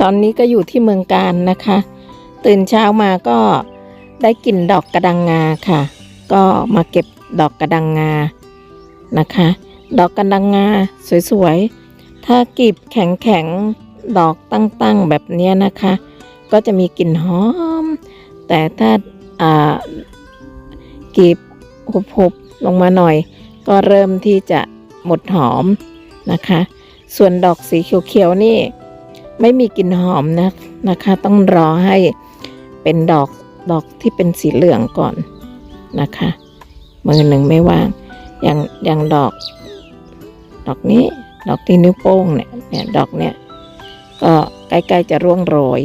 ตอนนี้ก็อยู่ที่เมืองการนะคะ ตื่นเช้ามาก็ได้กลิ่นดอกกระดังงาค่ะ ก็มาเก็บดอกกระดังงานะคะ ดอกกระดังงาสวยๆ ถ้ากีบแข็งๆ ดอกตั้งๆ แบบนี้นะคะ ก็จะมีกลิ่นหอม แต่ถ้าอ่ากีบหุบๆ ลงมาหน่อย ก็เริ่มที่จะหมดหอมนะคะ ส่วนดอกสีเขียวๆนี่ ไม่มีกลิ่นหอมนะนะคะ ต้องรอให้เป็นดอกดอกที่เป็นสีเหลืองก่อนนะคะมือหนึ่งไม่ว่างอย่างอย่างดอก ดอกนี้ดอกที่นิ้วโป้งเนี่ยเนี่ยดอกเนี่ยก็ใกล้ๆจะร่วงโรย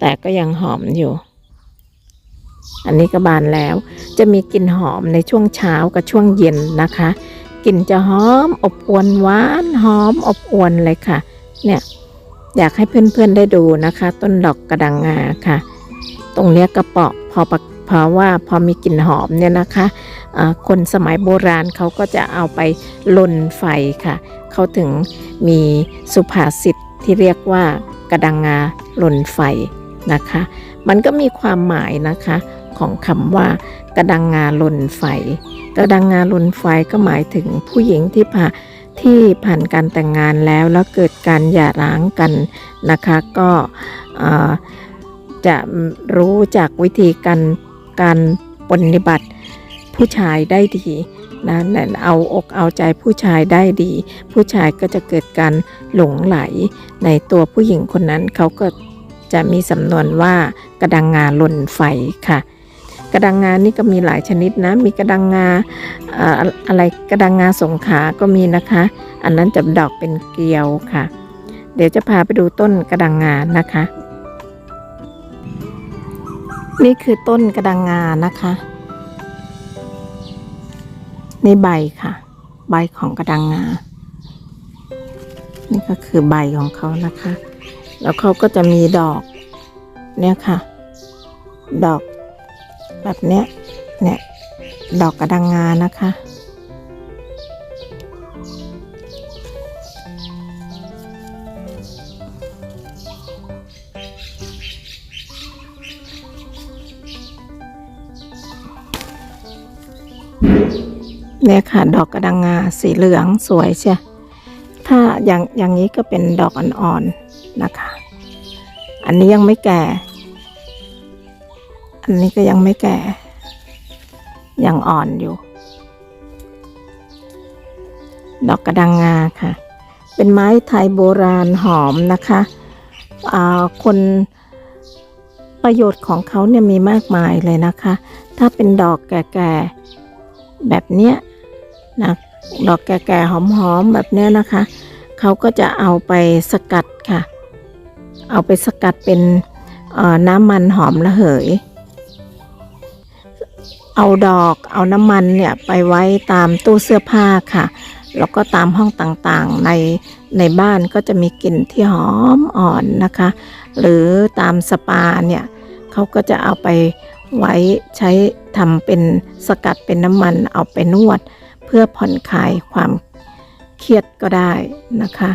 แต่ก็ยังหอมอยู่ อันนี้ก็บานแล้ว จะมีกลิ่นหอมในช่วงเช้ากับช่วงเย็นนะคะกลิ่นจะหอมอบอวนหวานหอมอบอวนเลยค่ะ เนี่ย อยากให้เพื่อนๆได้ดูนะคะ ต้นดอกกระดังงาค่ะ ตรงเนี้ยกระเปาะพอเพราะว่าพอมีกลิ่นหอมเนี่ยนะคะอ่าคนสมัยโบราณเขาก็จะเอาไปลนไฟค่ะ เขาถึงมีสุภาษิตที่เรียกว่ากระดังงาลนไฟนะคะ มันก็มีความหมายนะคะของคำว่ากระดังงาลนไฟ กระดังงาลนไฟก็หมายถึงผู้หญิงที่ผ่า ที่ผ่านการแต่งงานแล้วแล้วเกิดการหย่าร้างกันนะคะก็จะรู้จากวิธีการการปฏิบัติผู้ชายได้ดีนะนั่นเอาอกเอาใจผู้ชายได้ดี ผู้ชายก็จะเกิดการหลงไหลในตัวผู้หญิงคนนั้นเขาก็จะมีสำนวนว่ากระดังงาลนไฟค่ะ กระดังงานี่ก็มีหลายชนิดนะ มีกระดังงาเอ่ออะไรกระดังงาสงขาก็มีนะคะ อันนั้นจะดอกเป็นเกลียวค่ะ เดี๋ยวจะพาไปดูต้นกระดังงานะคะ นี่คือต้นกระดังงานะคะนี่ใบค่ะ ใบของกระดังงา นี่ก็คือใบของเขานะคะ แล้วเขาก็จะมีดอก เนี่ยค่ะ ดอก แบบเนี้ยเนี่ยดอกกระดังงานะคะ เนี่ยค่ะ ดอกกระดังงาสีเหลืองสวยใช่ถ้าอย่างอย่างนี้ก็เป็นดอกอ่อนๆนะคะ อันนี้ยังไม่แก่ อันนี้ก็ยังไม่แก่ ยังอ่อนอยู่ ดอกกระดังงาค่ะ เป็นไม้ไทยโบราณหอมนะคะอ่าคนประโยชน์ของเขาเนี่ยมีมากมายเลยนะคะ ถ้าเป็นดอกแก่ๆแบบเนี้ยนะดอกแก่ๆหอมๆแบบเนี้ยนะคะ เขาก็จะเอาไปสกัดค่ะ เอาไปสกัดเป็นน้ำมันหอมระเหย เอาดอกเอาน้ำมันเนี่ยไปไว้ตามตู้เสื้อผ้าค่ะ แล้วก็ตามห้องต่างๆในในบ้านก็จะมีกลิ่นที่หอมอ่อนนะคะ หรือตามสปาเนี่ยเขาก็จะเอาไปไว้ใช้ทำเป็นสกัดเป็นน้ำมันเอาไปนวด เพื่อผ่อนคลายความเครียดก็ได้นะคะ